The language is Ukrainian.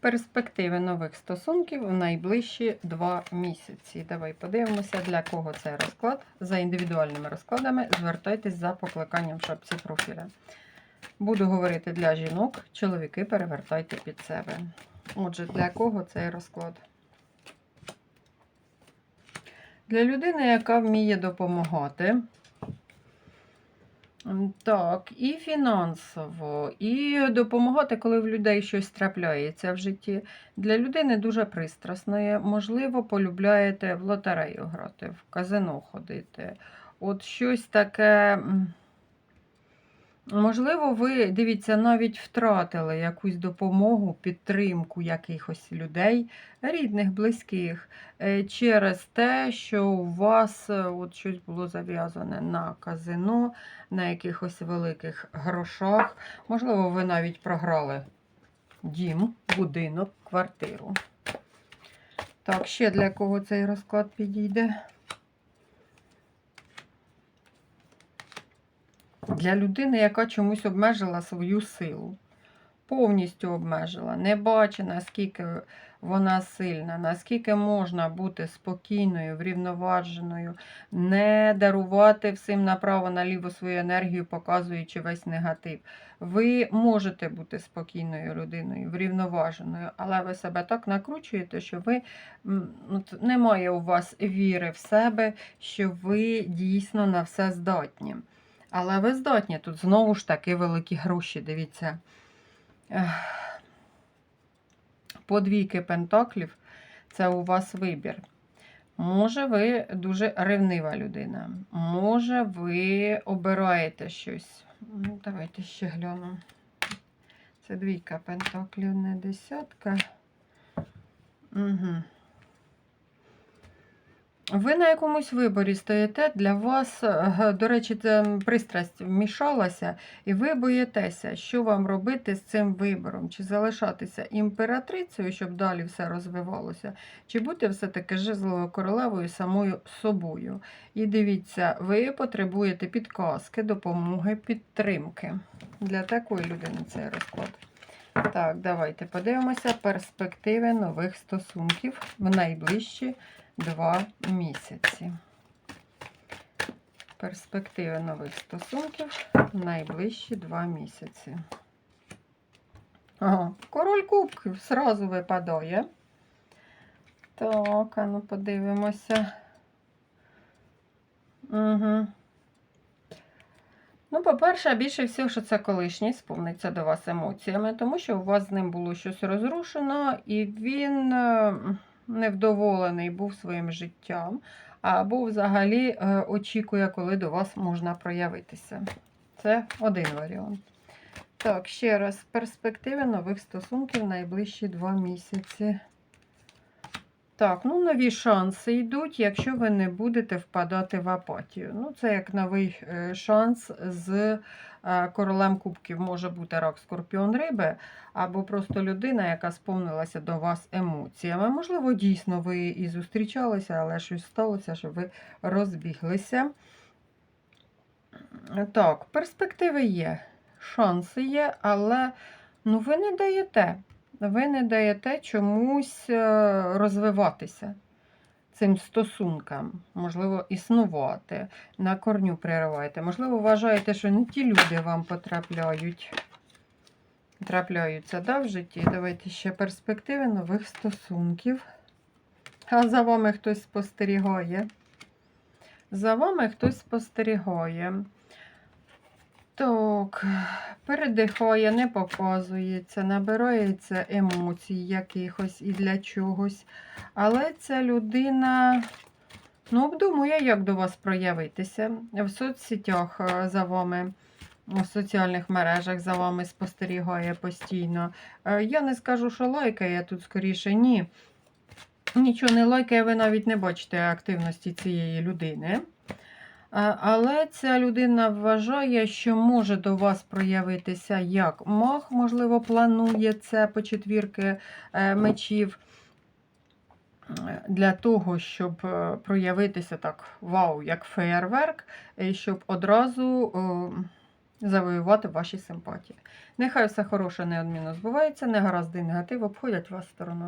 Перспективи нових стосунків в найближчі два місяці. Давай подивимося, для кого цей розклад. За індивідуальними розкладами звертайтесь за покликанням в шапці профіля. Буду говорити для жінок, чоловіки перевертайте під себе. Отже, для кого цей розклад? Для людини, яка вміє допомагати. Так, і фінансово, і допомагати, коли в людей щось трапляється в житті. Для людини дуже пристрасно. Можливо, полюбляєте в лотерею грати, в казино ходити. От щось таке. Можливо, ви, дивіться, навіть втратили якусь допомогу, підтримку якихось людей, рідних, близьких, е, через те, що у вас е, от щось було зав'язане на казино, на якихось великих грошах. Можливо, ви навіть програли дім, будинок, квартиру. Так, ще для кого цей розклад підійде? Для людини, яка чомусь обмежила свою силу. Повністю обмежила, не бачить, наскільки вона сильна, наскільки можна бути спокійною, врівноваженою, не дарувати всім направо-наліво свою енергію, показуючи весь негатив. Ви можете бути спокійною людиною, врівноваженою, але ви себе так накручуєте, що ви от, немає у вас віри в себе, що ви дійсно на все здатні. Але ви здатні. Тут знову ж таки великі гроші. Дивіться. Ех. Подвійки пентаклів це у вас вибір. Може, ви дуже ревнива людина. Може, ви обираєте щось. Ну, Давайте ще гляну. Це двійка пентаклів, не десятка. Угу. Ви на якомусь виборі стоїте, для вас, е, до речі, це пристрасть вмішалася, і ви боїтеся, що вам робити з цим вибором, чи залишатися імператрицею, щоб далі все розвивалося, чи бути все-таки жезловою королевою самою собою. І дивіться, ви потребуєте підказки, допомоги, підтримки. Для такої людини цей розклад. Так, давайте подивимося перспективи нових стосунків в найближчі два місяці. Перспективи нових стосунків найближчі два місяці. Ага, король кубків зразу випадає. Так, а ну подивимося. Угу. Ну, по-перше, більше всього, що це колишній сповниться до вас емоціями, тому що у вас з ним було щось розрушено, і він е, невдоволений був своїм життям, або взагалі е, очікує, коли до вас можна проявитися. Це один варіант. Так, ще раз, перспективи нових стосунків найближчі два місяці. Так, ну нові шанси йдуть, якщо ви не будете впадати в апатію. Ну, це як новий е, шанс з королем кубків. Може бути рак скорпіон риби, або просто людина, яка сповнилася до вас емоціями. Можливо, дійсно ви і зустрічалися, але щось сталося, що ви розбіглися. Так, перспективи є, шанси є, але ну, ви не даєте. Ви не даєте чомусь е, розвиватися цим стосункам, можливо, існувати, на корню пририваєте. Можливо, вважаєте, що не ті люди вам потрапляють. Трапляються да, в житті. Давайте ще перспективи нових стосунків. А за вами хтось спостерігає. За вами хтось спостерігає. Так, передихає, не показується, набирається емоцій якихось і для чогось. Але ця людина ну, обдумує, як до вас проявитися. В соцсетях е, за вами, в соціальних мережах за вами спостерігає постійно. Е, Я не скажу, що лайкає тут скоріше, ні. Нічого не лайкає, ви навіть не бачите активності цієї людини. Але ця людина вважає, що може до вас проявитися як маг, можливо, планує це по четвірки е, мечів. е, Для того, щоб е, проявитися так, вау, як феєрверк, щоб одразу завоювати ваші симпатії. Нехай все хороше неодмінно збувається, негаразди негатив обходять вас стороною.